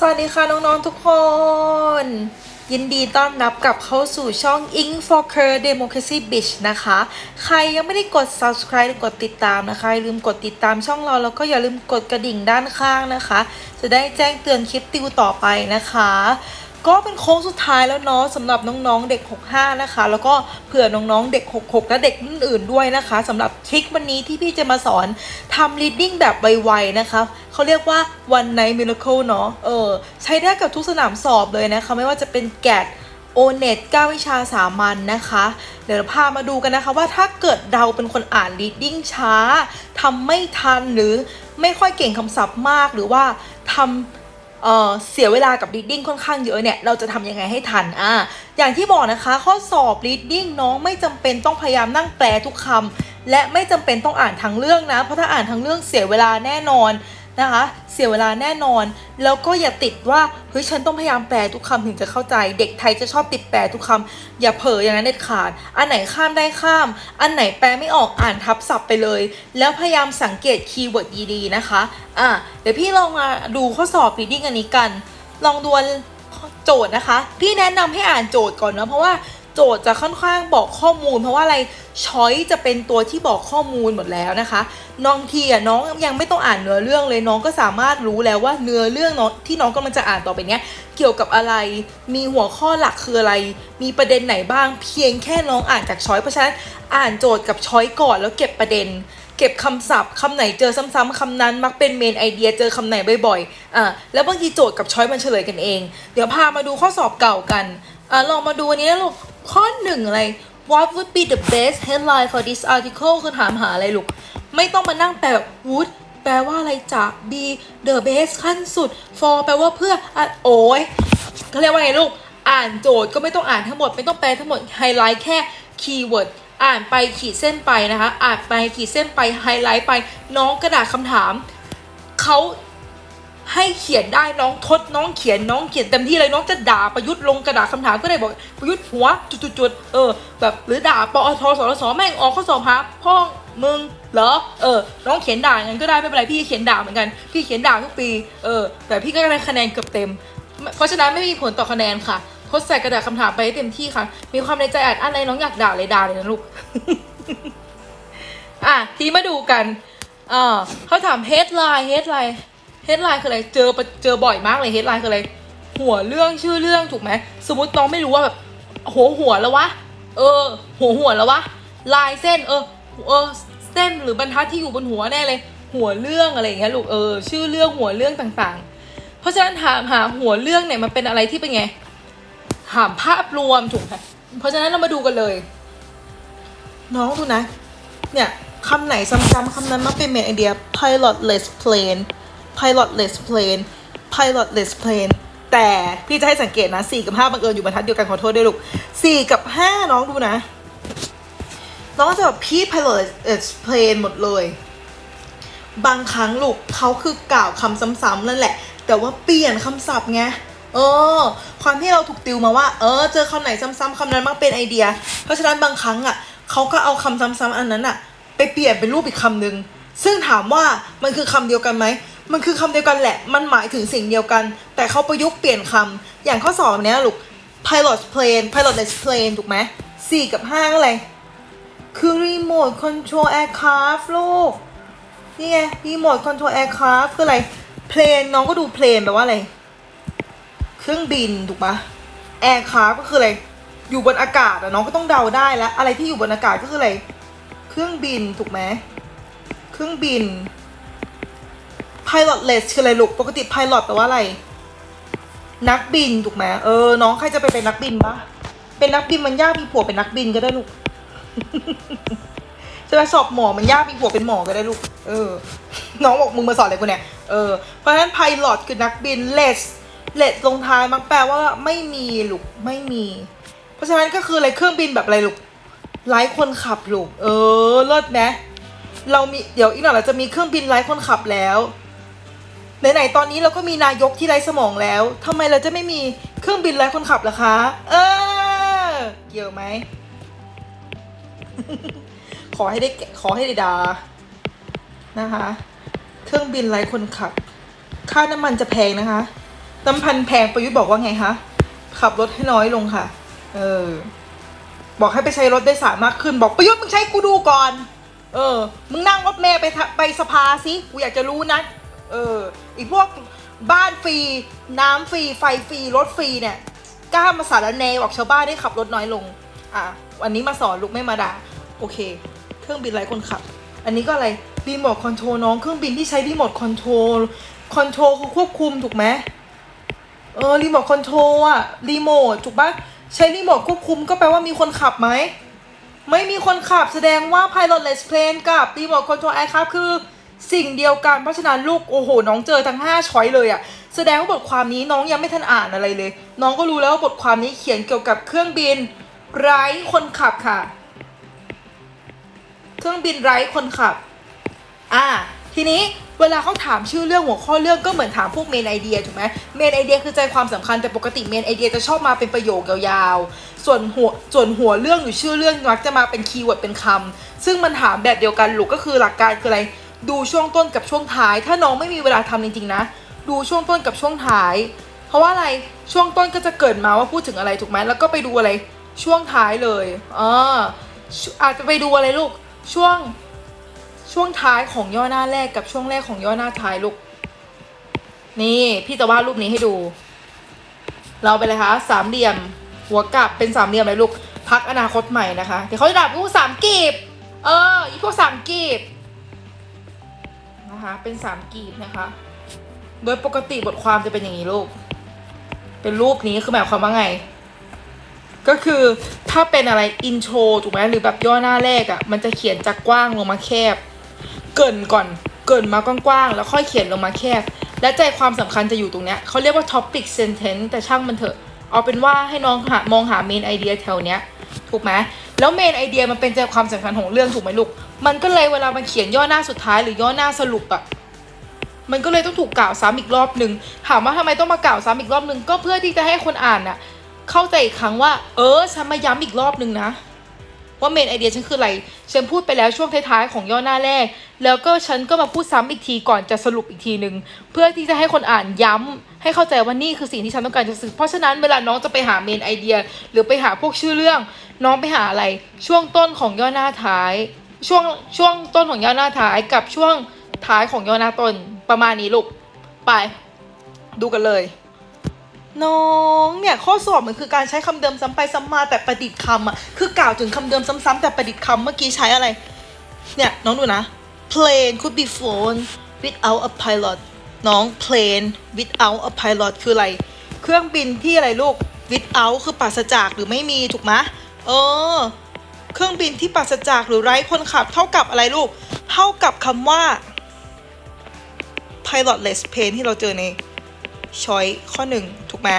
สวัสดีค่ะน้อง ๆ ทุกคน ยินดีต้อนรับกลับเข้าสู่ช่อง Ink for Her Democracy Bitch นะคะ ใครยังไม่ได้กด subscribe หรือกดติดตามนะคะ อย่าลืมกดติดตามช่องเรา แล้วก็อย่าลืมกดกระดิ่งด้านข้างนะคะ จะได้แจ้งเตือนคลิปติวต่อไปนะคะ ก็เป็นโค้งสุดท้ายแล้วเนาะสำหรับน้องๆเด็ก 65 นะคะ แล้วก็เผื่อน้องๆเด็ก 66 และเด็กรุ่นอื่นด้วยนะคะสำหรับทริควันนี้ที่พี่จะมาสอนทำ reading แบบไวๆนะคะ เขาเรียกว่า one night miracle เนาะเออใช้ได้กับทุกสนามสอบเลยนะคะไม่ว่าจะเป็นแกดโอเน็ต9วิชาสามัญนนะคะ เดี๋ยวเราพามาดูกันนะคะว่าถ้าเกิดเราเป็นคนอ่าน reading ช้าทำไม่ทันหรือไม่ค่อยเก่งคำศัพท์มากหรือว่าทำเเสียเวลากับ reading ค่อนข้างเยอะเนี่ย เราจะทำยังไงให้ทันอ่าอย่างที่บอกนะคะ ข้อสอบ reading น้องไม่จำเป็นต้องพยายามนั่งแปลทุกคำและไม่จำเป็นต้องอ่านทั้งเรื่องนะ เพราะถ้าอ่านทั้งเรื่องเสียเวลาแน่นอน นะคะ เสียเวลาแน่นอน แล้วก็อย่าติดว่าเฮ้ยฉันต้องพยายามแปลทุกคำถึงจะเข้าใจ เด็กไทยจะชอบติดแปลทุกคำอย่าเผลออย่างนั้นเด็ดขาด อันไหนข้ามได้ข้าม อันไหนแปลไม่ออกอ่านทับศัพท์ไปเลย แล้วพยายามสังเกตคีย์เวิร์ดดีๆนะคะอะเดี๋ยวพี่ลองมาดูข้อสอบ reading อันนี้กัน ลองดูโจทย์นะคะ พี่แนะนำให้อ่านโจทย์ก่อนนะเพราะว่า โจทย์จะค่อนข้างบอกข้อมูล เพราะว่าอะไรช้อยจะเป็นตัวที่บอกข้อมูลหมดแล้วนะคะน้องทีอะน้องยังไม่ต้องอ่านเนื้อเรื่องเลยน้องก็สามารถรู้แล้วว่าเนื้อเรื่องน้องที่น้องกำลังจะอ่านต่อไปเนี้ยเกี่ยวกับอะไร มีหัวข้อหลักคืออะไร มีประเด็นไหนบ้าง เพียงแค่น้องอ่านจากช้อยเพราะฉะนั้นอ่านโจทย์กับช้อยก่อนแล้วเก็บประเด็นเก็บคำศัพท์คำไหนเจอซ้ำๆคำนั้นมักเป็นเมนไอเดียเจอคำไหนบ่อยๆอะแล้วบางทีโจทย์กับช้อยมันเฉลยกันเอง เดี๋ยวพามาดูข้อสอบเก่ากันอะลองมาดูอันนี้นะลูก ข้อหนึ่งอะไร What would be the best headline for this article คือถามหาอะไรลูก ไม่ต้องมานั่งแปลแบบ would แปลว่าอะไรจาก be the best ขั้นสุด for แปลว่าเพื่ออโอ้ยเขาเรียกว่าไงลูก อ่านโจทย์ก็ไม่ต้องอ่านทั้งหมด ไม่ต้องแปลทั้งหมด ไฮไลท์แค่คีย์เวิร์ด อ่านไปขีดเส้นไปนะคะ อ่านไปขีดเส้นไป ไฮไลท์ไป น้องกระดาษคำถาม เขา ให้เขียนได้น้องทดน้องเขียนน้องเขียนเต็มที่เลยน้องจะด่าประยุทธ์ลงกระดาษคำถามก็ได้บอกประยุทธ์หัวจุดๆเออ แบบหรือด่าปอทสรสแม่งออกข้อสอบหาพ่อมึงเหรอเออน้องเขียนด่างั้นก็ได้ไม่เป็นไรพี่เขียนด่าเหมือนกันพี่เขียนด่าทุกปีเออแต่พี่ก็ได้คะแนนเกือบเต็ม เพราะฉะนั้นไม่มีผลต่อคะแนนค่ะทดใส่กระดาษคำถามไปให้เต็มที่ค่ะ มีความในใจอ่านอะไรน้องอยากด่าเลยด่าเลยนะลูกอะทีมาดูกันอ่าเขาถาม headline headline headline คืออะไรเจอปเจอบ่อยมากเลย headline คืออะไรหัวเรื่องชื่อเรื่องถูกไหมสมมติน้องไม่รู้ว่าแบบหัวหัวแล้ววะเออ หัวหัวแล้ววะลายเส้นเออเออเส้นหรือบรรทัดที่อยู่บนหัวแน่เลย หัวเรื่องอะไรอย่างเงี้ยลูกเออชื่อเรื่องหัวเรื่องต่างๆ เพราะฉะนั้นถามหาหัวเรื่องเนี่ยมันเป็นอะไรที่เป็นไงถามภาพรวมถูกไหมเพราะฉะนั้นเรามาดูกันเลย น้องดูนะ เนี่ยคำไหนซ้ำๆคำนั้นมักเป็นเมนไอเดีย pilotless plane pilotless plane pilotless plane แต่พี่จะให้สังเกตนะ 4 กับ 5 บังเอิญอยู่บรรทัดเดียวกันขอโทษด้วยลูก 4 กับ 5 น้องดูนะ น้องจะแบบพี่ pilotless plane หมดเลย บางครั้งลูกเขาคือกล่าวคำซ้ำๆนั่นแหละ แต่ว่าเปลี่ยนคำศัพท์ไงเออ ความที่เราถูกติวมาว่า เออ เจอคำไหนซ้ำๆคำนั้นมักเป็นไอเดีย เพราะฉะนั้นบางครั้งอะเขาก็เอาคำซ้ำๆอันนั้นอะ ไปเปลี่ยนเป็นรูปอีกคำหนึ่งซึ่งถามว่ามันคือคำเดียวกันไหม มันคือคำเดียวกันแหละ มันหมายถึงสิ่งเดียวกัน แต่เขาประยุกต์เปลี่ยนคำอย่างข้อสอบเนี้ยลูก pilot plane pilotless plane ถูกไหมสี่กับห้าก็อะไร คือ remote control aircraft ลูก นี่ไง remote control aircraft คืออะไร plane น้องก็ดู plane แปลว่าอะไร เครื่องบินถูกปะ aircraft ก็คืออะไร อยู่บนอากาศอะน้องก็ต้องเดาได้แล้ว อะไรที่อยู่บนอากาศก็คืออะไร เครื่องบินถูกไหม เครื่องบิน pilotless คืออะไรลูก ปกติ pilot แปลว่าอะไร นักบินถูกไหมเออ น้องใครจะไปเป็นนักบินปะเป็นนักบินมันยากมีผัวเป็นนักบินก็ได้ลูกใช่ไหมสอบหมอมันยากมีผัวเป็นหมอก็ได้ลูก เออ น้องบอกมึงมาสอนอะไรกูเนี่ย เออ เพราะฉะนั้น pilot คือนักบิน less less ลงท้ายมักแปลว่าไม่มีลูกไม่มี เพราะฉะนั้นก็คืออะไรเครื่องบินแบบอะไรลูกไร้คนขับลูก เออเลิศนะเรามีเดี๋ยวอีกหน่อยเราจะมีเครื่องบินไร้คนขับแล้ว ไหนๆตอนนี้เราก็มีนายกที่ไร้สมองแล้วทำไมเราจะไม่มีเครื่องบินไร้คนขับล่ะคะ เออ เกี่ยวไหม ขอให้ได้ขอให้ได้ดา นะคะ เครื่องบินไร้คนขับ ค่าน้ำมันจะแพงนะคะ น้ำพันแพงประยุทธ์บอกว่าไงคะ ขับรถให้น้อยลงค่ะ เออ บอกให้ไปใช้รถได้สารมากขึ้น บอกประยุทธ์มึงใช้กูดูก่อน เออ มึงนั่งรถเมย์ไปไปสภาสิ กูอยากจะรู้นะ เอออีกพวกบ้านฟรี น้ำฟรี ไฟฟรี รถฟรีเนี่ยกล้ามาสารแนบอกชาวบ้านได้ขับรถน้อยลง อะวันนี้มาสอนลูกไม่มาด่าโอเค เครื่องบินไร้คนขับ อันนี้ก็อะไรรีโมทคอนโทรลน้องเครื่องบินที่ใช้รีโมทคอนโทรลคอนโทรลคือควบคุมถูกไหมเออรีโมทคอนโทรลอะรีโมทถูกปะใช้รีโมทควบคุมก็แปลว่ามีคนขับไหม ไม่มีคนขับแสดงว่า pilotless plane กับ remote control aircraft คือ สิ่งเดียวกัน เพราะฉะนั้นลูกโอ้โห น้องเจอทั้ง5ช้อยเลยอะแสดงว่าบทความนี้น้องยังไม่ทันอ่านอะไรเลย น้องก็รู้แล้วว่าบทความนี้เขียนเกี่ยวกับเครื่องบินไร้คนขับค่ะ เครื่องบินไร้คนขับ อ่า ทีนี้เวลาเขาถามชื่อเรื่องหัวข้อเรื่องก็เหมือนถามพวกเมนไอเดียถูกไหมเมนไอเดียคือใจความสำคัญแต่ปกติเมนไอเดียจะชอบมาเป็นประโยคยาวๆ ส่วนหัวส่วนหัวเรื่องหรือชื่อเรื่องมักจะมาเป็นคีย์เวิร์ดเป็นคำซึ่งมันถามแบบเดียวกันลูกก็คือหลักการคืออะไร ดูช่วงต้นกับช่วงท้าย ถ้าน้องไม่มีเวลาทำจริงๆนะ ดูช่วงต้นกับช่วงท้าย เพราะว่าอะไรช่วงต้นก็จะเกิดมาว่าพูดถึงอะไรถูกไหมแล้วก็ไปดูอะไรช่วงท้ายเลยเอออาจจะไปดูอะไรลูกช่วงช่วงท้ายของย่อหน้าแรกกับช่วงแรกของย่อหน้าท้ายลูกนี่พี่จะวาดรูปนี้ให้ดู เราไปเลยคะสามเหลี่ยม หัวกลับเป็นสามเหลี่ยมเลยลูกพักอนาคตใหม่นะคะเดี๋ยวเขาจะด่าพวกสามกีบเอออีพวกสามกีบ นะคะ เป็นสามกีบนะคะ โดยปกติบทความจะเป็นอย่างนี้ลูก เป็นรูปนี้คือหมายความว่าไง ก็คือถ้าเป็นอะไรอินโทรถูกไหมหรือแบบย่อหน้าแรกอะ่ะ มันจะเขียนจากกว้างลงมาแคบ เกินก่อน เกินมากว้างๆแล้วค่อยเขียนลงมาแคบ และใจความสำคัญจะอยู่ตรงเนี้ยเขาเรียกว่า topic sentence แต่ช่างมันเถอะ เอาเป็นว่าให้น้องหามองหา main idea แถวเนี้ย ถูกไหม แล้วเมนไอเดียมันเป็นใจความสำคัญของเรื่องถูกไหมลูก มันก็เลยเวลามันเขียนย่อหน้าสุดท้ายหรือย่อหน้าสรุปอะมันก็เลยต้องถูกกล่าวซ้ำอีกรอบหนึ่งถามว่าทำไมต้องมากล่าวซ้ำอีกรอบหนึ่งก็เพื่อที่จะให้คนอ่านอะเข้าใจอีกครั้งว่า เออฉันมาย้ำอีกรอบหนึ่งนะ ว่าเมนไอเดียฉันคืออะไร ฉันพูดไปแล้วช่วงท้ายๆของย่อหน้าแรก แล้วก็ฉันก็มาพูดซ้ำอีกทีก่อนจะสรุปอีกทีหนึ่งเพื่อที่จะให้คนอ่านย้ำให้เข้าใจว่านี่คือสิ่งที่ฉันต้องการจะสื่อเพราะฉะนั้นเวลาน้องจะไปหาเมนไอเดีย หรือไปหาพวกชื่อเรื่อง น้องไปหาอะไร ช่วงต้นของย่อหน้าท้าย ช่วงช่วงต้นของย่อหน้าท้ายกับช่วงท้ายของย่อหน้าต้นประมาณนี้ลูกไป ดูกันเลย น้องเนี่ยข้อสอบมันคือการใช้คำเดิมซ้ำไปซ้ำมาแต่ประดิษฐ์คำอะคือกล่าวถึงคำเดิมซ้ำๆแต่ประดิษฐ์คำเมื่อกี้ใช้อะไร เนี่ยน้องดูนะ plane could be flown without a pilot น้อง plane without a pilot คืออะไร เครื่องบินที่อะไรลูก without คือปราศจากหรือไม่มีถูกไหมเออ เครื่องบินที่ปราศจากหรือไร้คนขับเท่ากับอะไรลูก เท่ากับคำว่า pilotless plane ที่เราเจอใน ช้อยข้อหนึ่งถูกไหม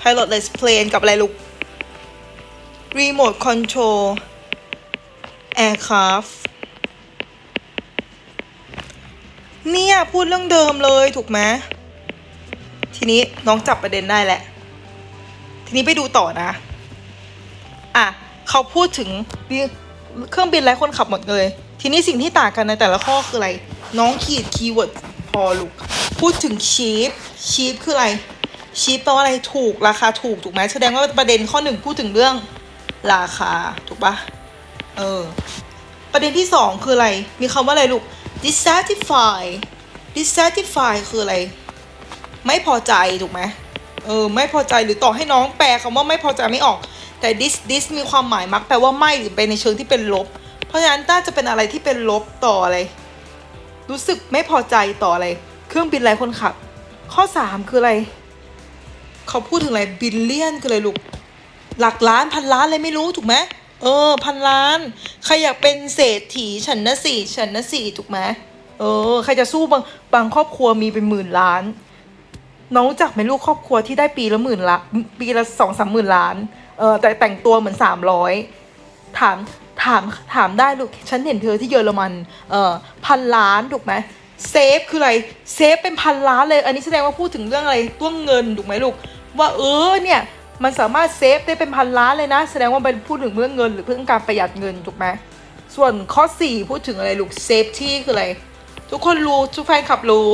pilotless plane กับอะไรลูก remote control aircraft เนี่ย พูดเรื่องเดิมเลยถูกไหมทีนี้น้องจับประเด็นได้แหละ ทีนี้ไปดูต่อนะ อะ เขาพูดถึงเครื่องบินไร้คนขับหมดเลย ทีนี้สิ่งที่ต่างกันในแต่ละข้อคืออะไร น้องขีดคีย์เวิร์ด พอลูก พูดถึงชีพชีพคืออะไร ชีพแปลว่าอะไรถูกราคาถูกถูกไหมแสดงว่าประเด็นข้อหนึ่งพูดถึงเรื่องราคาถูกปะเออ ประเด็นที่สองคืออะไร มีคำว่าอะไรลูก dissatisfy dissatisfy คืออะไร ไม่พอใจถูกไหมเออ ไม่พอใจหรือต่อให้น้องแปลคำว่าไม่พอใจไม่ออก แต่ dis dis มีความหมายมักแปลว่าไม่หรือไปในเชิงที่เป็นลบ เพราะฉะนั้นน่าจะเป็นอะไรที่เป็นลบต่ออะไร รู้สึกไม่พอใจต่ออะไร เครื่องบินไร้คนขับ ข้อสามคืออะไร เขาพูดถึงอะไรบิลเลียนคืออะไรลูก หลักล้านพันล้านอะไรไม่รู้ถูกไหมเออ พันล้าน ใครอยากเป็นเศรษฐีฉันนะสี่ฉันนะสี่ถูกไหมเออ ใครจะสู้บางบางครอบครัวมีเป็นหมื่นล้าน น้องรู้จักไหมลูกครอบครัวที่ได้ปีละหมื่นละปีละสองสามหมื่นล้าน เออแต่แต่งตัวเหมือนสามร้อยถาม ถามถามได้ลูก ฉันเห็นเธอที่เยอรมัน เออพันล้านถูกไหมเซฟคืออะไร เซฟเป็นพันล้านเลย อันนี้แสดงว่าพูดถึงเรื่องอะไรตัวเงินถูกไหมลูก ว่าเออเนี่ยมันสามารถเซฟได้เป็นพันล้านเลยนะ แสดงว่าเป็นพูดถึงเรื่องเงิน หรือเรื่องการประหยัดเงินถูกไหมส่วนข้อ 4 พูดถึงอะไรลูกเซฟที่คืออะไร ทุกคนรู้ ทุกแฟนคลับรู้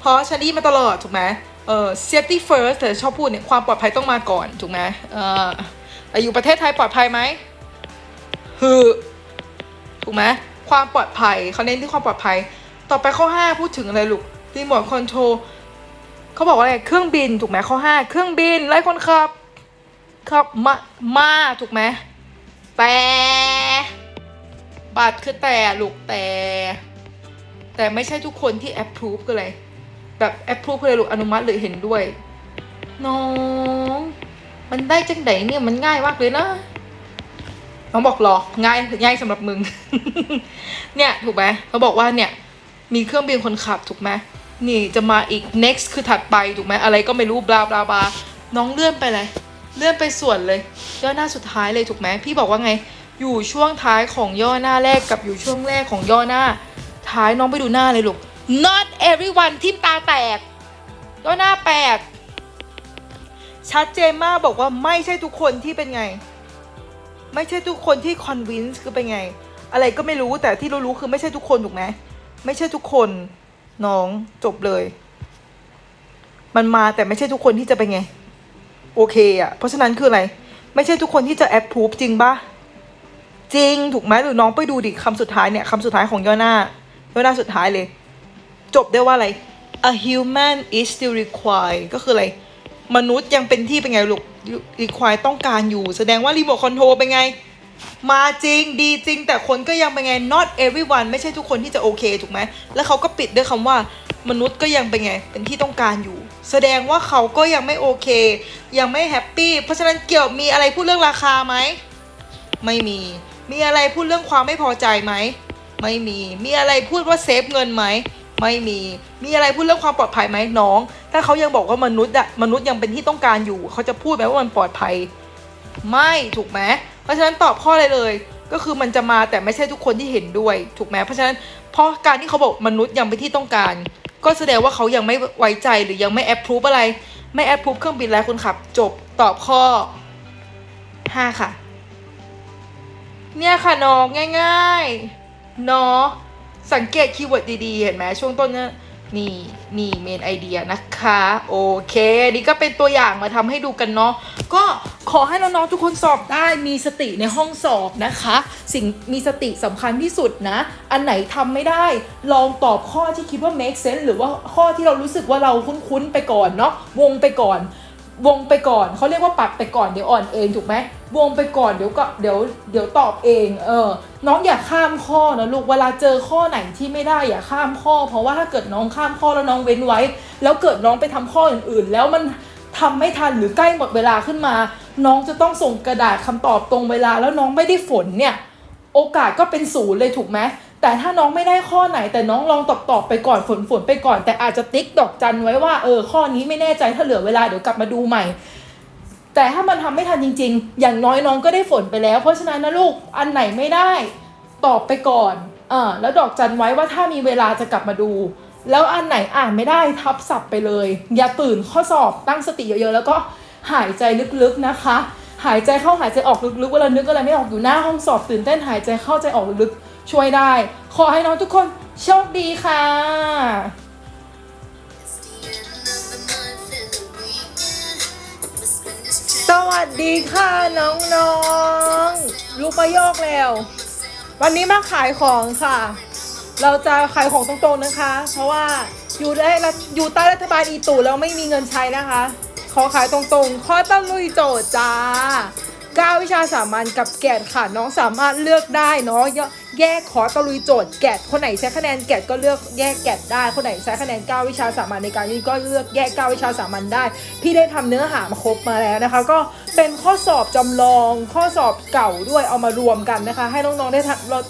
เพราะฉันได้ยินมาตลอดถูกไหมเออ safety first แต่ชอบพูดเนี่ยความปลอดภัยต้องมาก่อนถูกไหมเอออยู่ประเทศไทยปลอดภัยไหม คือถูกไหมความปลอดภัยเขาเน้นที่ความปลอดภัย ต่อไปข้อ 5 พูดถึงอะไรลูกรีโมทคอนโทรลเขาบอกว่าอะไรเครื่องบินถูกไหมข้อ 5 เครื่องบินไล่คนขับขับมามาถูกไหมแต่บัตรคือแต่ลูกแต่ แต่ไม่ใช่ทุกคนที่ approve ก็เลยแบบ approve ก็เลยลูกอนุมัติหรือเห็นด้วย น้อง มันได้จังไดเนี่ยมันง่ายมากเลยนะ น้องบอกหรอง่ายง่ายสำหรับมึง เนี่ยถูกไหมเขาบอกว่าเนี่ยมีเครื่องบินคนขับถูกไหมนี่จะมาอีก next คือถัดไปถูกไหมอะไรก็ไม่รู้บลาบลาบลาน้องเลื่อนไปเลย เลื่อนไปส่วนเลย ย่อหน้าสุดท้ายเลยถูกไหมพี่บอกว่าไง อยู่ช่วงท้ายของย่อหน้าแรกกับอยู่ช่วงแรกของย่อหน้า ท้ายน้องไปดูหน้าเลยลูก not everyone ทิมตาแตก ย่อหน้าแปดชัดเจนมากบอกว่าไม่ใช่ทุกคนที่เป็นไง ไม่ใช่ทุกคนที่ convince คือเป็นไง อะไรก็ไม่รู้แต่ที่รู้ๆคือไม่ใช่ทุกคนถูกไหมไม่ใช่ทุกคนน้องจบเลย มันมาแต่ไม่ใช่ทุกคนที่จะเป็นไง โอเคอะ่ะ เพราะฉะนั้นคืออะไร ไม่ใช่ทุกคนที่จะ approve จริงปะจริงถูกไหมหรือน้องไปดูดิคำสุดท้ายเนี่ยคำสุดท้ายของย่อหน้าย่อหน้าสุดท้ายเลย จบได้ว่าอะไร a human is still required ก็คืออะไร มนุษย์ยังเป็นที่เป็นไงลูก require ต้องการอยู่ แสดงว่า remote control เป็นไง มาจริงดีจริง แต่คนก็ยังเป็นไง not everyone ไม่ใช่ทุกคนที่จะโอเคถูกไหมแล้วเขาก็ปิดด้วยคำว่ามนุษย์ก็ยังเป็นไง เป็นที่ต้องการอยู่ แสดงว่าเขาก็ยังไม่โอเค ยังไม่แฮปปี้เพราะฉะนั้นเกี่ยวมีอะไรพูดเรื่องราคาไหมไม่มี มีอะไรพูดเรื่องความไม่พอใจไหมไม่มี มีอะไรพูดว่าเซฟเงินไหม ไม่มี มีอะไรพูดเรื่องความปลอดภัยไหมน้อง ถ้าเขายังบอกว่ามนุษย์อะมนุษย์ยังเป็นที่ต้องการอยู่ เขาจะพูดไหมว่ามันปลอดภัย ไม่ถูกไหมเพราะฉะนั้นตอบข้อเลยเลย ก็คือมันจะมาแต่ไม่ใช่ทุกคนที่เห็นด้วย ถูกไหมเพราะฉะนั้นเพราะการที่เขาบอกมนุษย์ยังเป็นที่ต้องการ ก็แสดงว่าเขายังไม่ไว้ใจหรือยังไม่แอปพรูฟอะไร ไม่แอปพรูฟเครื่องบินแล้วคนขับ จบตอบข้อ 5 ค่ะ เนี่ยค่ะน้องง่ายๆเนาะ สังเกตคีย์เวิร์ดดีๆ เห็นไหมช่วงต้นเนี่ยนี่นี่เมนไอเดียนะคะโอเค นี่ก็เป็นตัวอย่างมาทำให้ดูกันเนาะก็ขอให้น้องๆทุกคนสอบได้มีสติในห้องสอบนะคะ สิ่งมีสติสำคัญที่สุดนะ อันไหนทำไม่ได้ ลองตอบข้อที่คิดว่า make sense หรือว่าข้อที่เรารู้สึกว่าเราคุ้นๆไปก่อนเนาะวงไปก่อน วงไปก่อนเขาเรียกว่าปัดไปก่อนเดี๋ยวอ่อนเองถูกไหม วงไปก่อนเดี๋ยวก็เดี๋ยวเดี๋ยวตอบเองเออน้องอย่าข้ามข้อนะลูกเวลาเจอข้อไหนที่ไม่ได้อย่าข้ามข้อ เพราะว่าถ้าเกิดน้องข้ามข้อแล้วน้องเว้นไว้ แล้วเกิดน้องไปทำข้ออื่นๆ แล้วมันทำไม่ทันหรือใกล้หมดเวลาขึ้นมา น้องจะต้องส่งกระดาษคำตอบตรงเวลาแล้วน้องไม่ได้ฝนเนี่ยโอกาสก็เป็นศูนย์เลยถูกไหมแต่ถ้าน้องไม่ได้ข้อไหน แต่น้องลองตอบตอบไปก่อนฝนฝนไปก่อน แต่อาจจะติ๊กดอกจันไว้ว่าเออข้อนี้ไม่แน่ใจถ้าเหลือเวลาเดี๋ยวกลับมาดูใหม่ แต่ถ้ามันทำไม่ทันจริง ๆ อย่างน้อยน้องก็ได้ฝนไปแล้ว เพราะฉะนั้นนะลูกอันไหนไม่ได้ตอบไปก่อนอ่าแล้วดอกจันไว้ว่าถ้ามีเวลาจะกลับมาดู แล้วอันไหนอ่านไม่ได้ทับศัพท์ไปเลย อย่าตื่นข้อสอบตั้งสติเยอะๆแล้วก็หายใจลึกๆนะคะ หายใจเข้าหายใจออกลึกๆเวลานึกอะไรไม่ออกอยู่หน้าห้องสอบตื่นเต้นหายใจเข้าใจออกลึกๆช่วยได้ ขอให้น้องทุกคนโชคดีค่ะ วัสดีค่ะน้องๆลูกประโยคแล้ว วันนี้มาขายของค่ะ เราจะขายของตรงๆนะคะ เพราะว่าอยู่ได้รัฐอยู่ใต้รัฐบาลอีตู่แล้วไม่มีเงินใช้นะคะ ขอขายตรงๆ ข้อตั้งลุยโจทย์จ้า 9 วิชาสามัญกับแกดค่ะ น้องสามารถเลือกได้เนาะ แยกขอตะลุยโจทย์แกดคนไหนใช้คะแนนแกดก็เลือกแยกแกดได้ คนไหนใช้คะแนน 9 วิชาสามัญในการนี้ก็เลือกแยก 9 วิชาสามัญได้ พี่ได้ทำเนื้อหามาครบมาแล้วนะคะ ก็เป็นข้อสอบจำลอง ข้อสอบเก่าด้วยเอามารวมกันนะคะ ให้น้องๆได้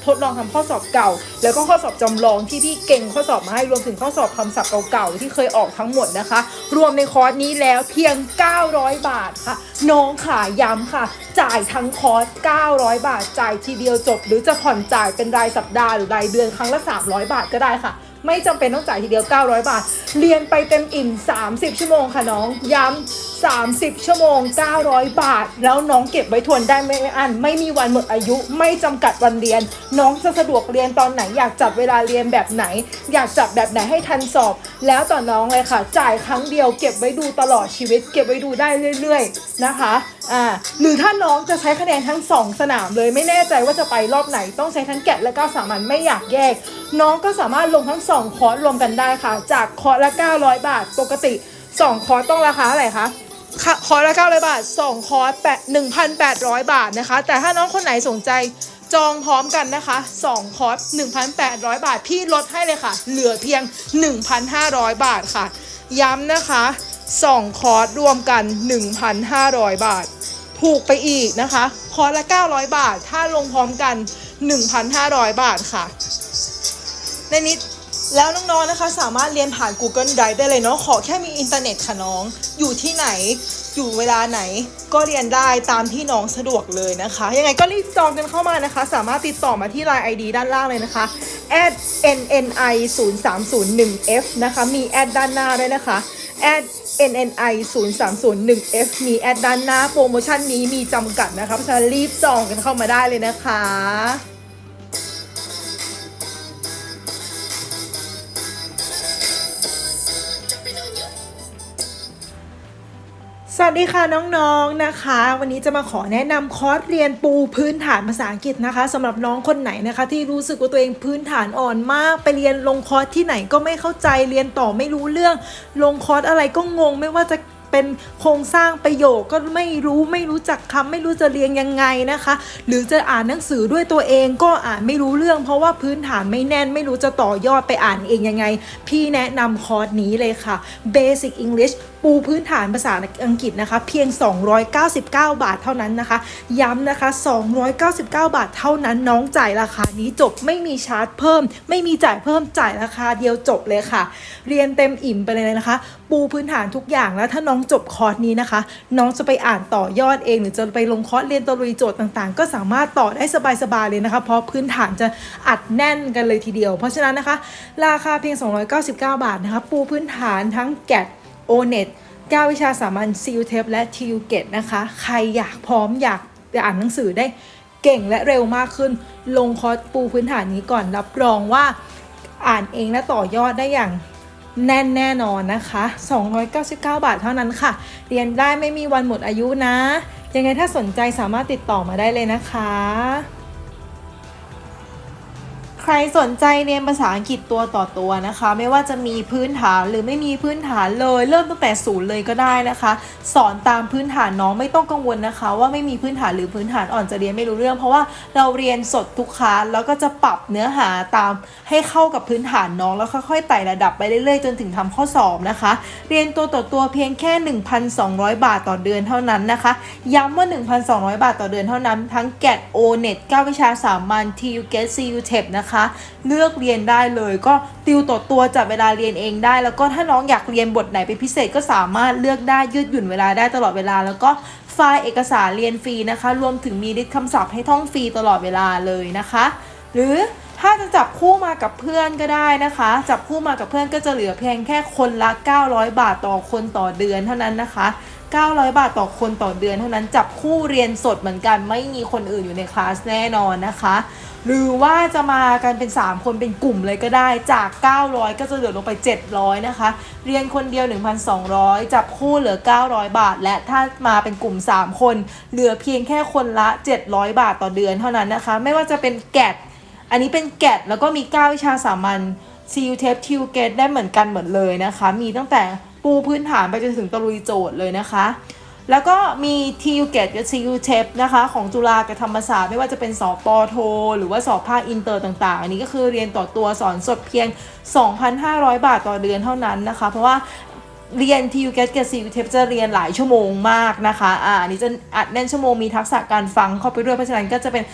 ทดลองทำข้อสอบเก่า แล้วก็ข้อสอบจำลองที่พี่เก่งข้อสอบมาให้รวมถึงข้อสอบคำศัพท์เก่าๆที่เคยออกทั้งหมดนะคะ รวมในคอร์สนี้แล้วเพียง 900 บาทค่ะ น้องขายย้ำค่ะ จ่ายทั้งคอร์ส900 บาท จ่ายทีเดียวจบ หรือจะผ่อนจ่ายเป็นรายสัปดาห์หรือรายเดือนครั้งละ 300 บาทก็ได้ค่ะ ไม่จำเป็นต้องจ่ายทีเดียว 900 บาท เรียนไปเต็มอิ่ม 30 ชั่วโมงค่ะน้อง ย้ำ30 ชั่วโมง 900 บาท แล้วน้องเก็บไว้ทวนได้ไม่อันไม่มีวันหมดอายุ ไม่จำกัดวันเรียน น้องจะสะดวกเรียนตอนไหน อยากจัดเวลาเรียนแบบไหน อยากจัดแบบไหนให้ทันสอบ แล้วต่อน้องเลยค่ะ จ่ายครั้งเดียวเก็บไว้ดูตลอดชีวิต เก็บไว้ดูได้เรื่อย ๆ นะคะ อ่าหรือถ้าน้องจะใช้คะแนนทั้ง 2 สนามเลยไม่แน่ใจว่าจะไปรอบไหนต้องใช้ทั้งแกะและก็สามัญไม่อยากแยก น้องก็สามารถลงทั้ง 2 คอร์สรวมกันได้ค่ะ จากคอร์สละ 900 บาท ปกติ 2 คอร์สต้องราคาเท่าไหร่คะค่ะคอร์สละ900 บาท 2 คอร์สแปด1,800 บาทนะคะ แต่ถ้าน้องคนไหนสนใจจองพร้อมกันนะคะ 2 คอร์ส 1,800 บาท พี่ลดให้เลยค่ะ เหลือเพียง 1,500 บาทค่ะ ย้ำนะคะ 2 คอร์สรวมกัน 1,500 บาท ถูกไปอีกนะคะ คอร์สละ 900 บาท ถ้าลงพร้อมกัน 1,500 บาทค่ะ ในนี้แล้วน้องๆนะคะ สามารถเรียนผ่าน Google Drive ได้เลยเนาะขอแค่มีอินเทอร์เน็ตค่ะน้อง อยู่ที่ไหน อยู่เวลาไหน ก็เรียนได้ตามที่น้องสะดวกเลยนะคะ ยังไงก็รีบจองกันเข้ามานะคะ สามารถติดต่อมาที่ Line ID ด้านล่างเลยนะคะ @nni 0 3 0 1 f นะคะ มีแอดด้านหน้าด้วยนะคะ @nni 0 3 0 1 f มีแอดด้านหน้าโปรโมชั่นนี้มีจำกัดนะคะเพราะฉะนั้นรีบจองกันเข้ามาได้เลยนะคะ วัสดีค่ะน้องๆนะคะ วันนี้จะมาขอแนะนำคอร์สเรียนปูพื้นฐานภาษาอังกฤษนะคะสำหรับน้องคนไหนนะคะ ที่รู้สึกว่าตัวเองพื้นฐานอ่อนมาก ไปเรียนลงคอร์สที่ไหนก็ไม่เข้าใจเรียนต่อไม่รู้เรื่อง ลงคอร์สอะไรก็งง ไม่ว่าจะเป็นโครงสร้างประโยคก็ไม่รู้ไม่รู้จักคำไม่รู้จะเรียงยังไงนะคะ หรือจะอ่านหนังสือด้วยตัวเองก็อ่านไม่รู้เรื่อง เพราะว่าพื้นฐานไม่แน่น ไม่รู้จะต่อยอดไปอ่านเองยังไง พี่แนะนำคอร์สนี้เลยค่ะ Basic English ปูพื้นฐานภาษาอังกฤษนะคะ เพียง 299 บาทเท่านั้นนะคะ ย้ำนะคะ 299 บาทเท่านั้นน้องจ่ายราคานี้จบไม่มีชาร์จเพิ่ม ไม่มีจ่ายเพิ่มจ่ายราคาเดียวจบเลยค่ะ เรียนเต็มอิ่มไปเลยนะคะ ปูพื้นฐานทุกอย่างแล้วถ้าน้องจบคอร์สนี้นะคะ น้องจะไปอ่านต่อยอดเอง หรือจะไปลงคอร์สเรียนตะลุยโจทย์ต่างๆ ก็สามารถต่อได้สบายๆเลยนะคะ เพราะพื้นฐานจะอัดแน่นกันเลยทีเดียว เพราะฉะนั้นนะคะ ราคาเพียง 299 บาทนะคะ ปูพื้นฐานทั้งแกด o n e t 9 วิชาสามัญ c u t e p และ t u g e t นะคะ ใครอยากพร้อมอยากอ่านหนังสือได้เก่งและเร็วมากขึ้น ลงคอร์สปูพื้นฐานนี้ก่อนรับรองว่าอ่านเองและต่อยอดได้อย่างแน่นแน่นอนนะคะ 299 บาทเท่านั้นค่ะ เรียนได้ไม่มีวันหมดอายุนะ ยังไงถ้าสนใจสามารถติดต่อมาได้เลยนะคะ ใครสนใจเรียนภาษาอังกฤษตัวต่อตัวนะคะ ไม่ว่าจะมีพื้นฐานหรือไม่มีพื้นฐานเลย เริ่มตั้งแต่ศูนย์เลยก็ได้นะคะ สอนตามพื้นฐานน้องไม่ต้องกังวลนะคะ ว่าไม่มีพื้นฐานหรือพื้นฐานอ่อนจะเรียนไม่รู้เรื่อง เพราะว่าเราเรียนสดทุกคลาสแล้วก็จะปรับเนื้อหาตามให้เข้ากับพื้นฐานน้องแล้วค่อยๆไต่ระดับไปเรื่อยๆ จนถึงทำข้อสอบนะคะ เรียนตัวต่อตัวเพียงแค่ 1,200 บาทต่อเดือนเท่านั้นนะคะ ย้ำว่า 1,200 บาทต่อเดือนเท่านั้น ทั้ง GET O NET 9วิชาสามัญ TU GET CU TEP นะคะ เลือกเรียนได้เลย ก็ติวต่อตัวจัดเวลาเรียนเองได้ แล้วก็ถ้าน้องอยากเรียนบทไหนเป็นพิเศษก็สามารถเลือกได้ยืดหยุ่นเวลาได้ตลอดเวลา แล้วก็ไฟล์เอกสารเรียนฟรีนะคะ รวมถึงมีลิสต์คำศัพท์ให้ท่องฟรีตลอดเวลาเลยนะคะ หรือถ้าจะจับคู่มากับเพื่อนก็ได้นะคะ จับคู่มากับเพื่อนก็จะเหลือเพียงแค่คนละ 900 บาทต่อคนต่อเดือนเท่านั้นนะคะ 900 บาทต่อคนต่อเดือนเท่านั้นจับคู่เรียนสดเหมือนกันไม่มีคนอื่นอยู่ในคลาสแน่นอนนะคะ หรือว่าจะมากันเป็น 3 คนเป็นกลุ่มเลยก็ได้จาก 900 ก็จะเหลือลงไป 700 นะคะ เรียนคนเดียว 1,200 จับคู่เหลือ 900 บาท และถ้ามาเป็นกลุ่ม 3 คน เหลือเพียงแค่คนละ 700 บาทต่อเดือนเท่านั้นนะคะ ไม่ว่าจะเป็นแกดอันนี้เป็นแกดแล้วก็มี9วิชาสามัญ CU t e p t u g e t ได้เหมือนกันหมดเลยนะคะ มีตั้งแต่ ปูพื้นฐานไปจนถึงตะลุยโจทย์เลยนะคะ แล้วก็มี TU g a t กับ CU t e p นะคะของจุฬากับธรรมศาสตร์ไม่ว่าจะเป็นสอบปอโท หรือว่าสอบภาคอินเตอร์ต่าง ๆ อันนี้ก็คือเรียนต่อตัวสอนสดเพียง 2,500 บาทต่อเดือนเท่านั้นนะคะ เพราะว่า เรียน TU GET กับ CU TEP จะเรียนหลายชั่วโมงมากนะคะอ่าอันนี้จะอัดแน่นชั่วโมงมีทักษะการฟังเข้าไปด้วยเพราะฉะนั้นก็จะเป็น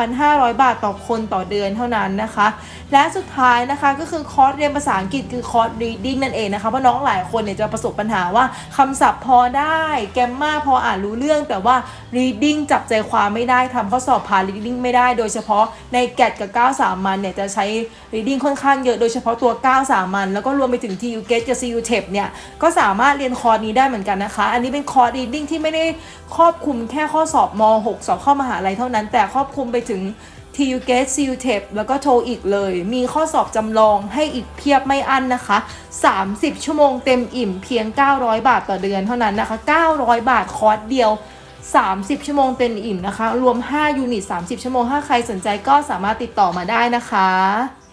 2,500 บาทต่อคนต่อเดือนเท่านั้นนะคะ และสุดท้ายนะคะก็คือคอร์สเรียนภาษาอังกฤษคือคอร์ส reading นั่นเองนะคะเพราะน้องหลายคนเนี่ยจะประสบปัญหาว่าคำศัพท์พอได้แกมมาพออ่านรู้เรื่อง แต่ว่า reading จับใจความไม่ได้ทำข้อสอบผ่าน reading ไม่ได้ โดยเฉพาะในแกดกับ 9 สามัญเนี่ยจะใช้ reading ค่อนข้างเยอะโดยเฉพาะตัว 9 สามัญแล้วก็รวมไปถึง TU GET กับ CU TEP เนี่ยก็สามารถเรียนคอร์สนี้ได้เหมือนกันนะคะ อันนี้เป็นคอร์ส reading ที่ไม่ได้ครอบคลุมแค่ข้อสอบม .6 สอบเข้ามหาลัยเท่านั้น แต่ครอบคลุมไปถึง TU GET CU TEP แล้วก็โทอีกเลย มีข้อสอบจำลองให้อีกเพียบไม่อั้นนะคะ 30 ชั่วโมงเต็มอิ่มเพียง 900 บาทต่อเดือนเท่านั้นนะคะ 900 บาทคอร์สเดียว 30 ชั่วโมงเต็มอิ่มนะคะ รวม 5 ยูนิต 30 ชั่วโมง ถ้าใครสนใจก็สามารถติดต่อมาได้นะคะ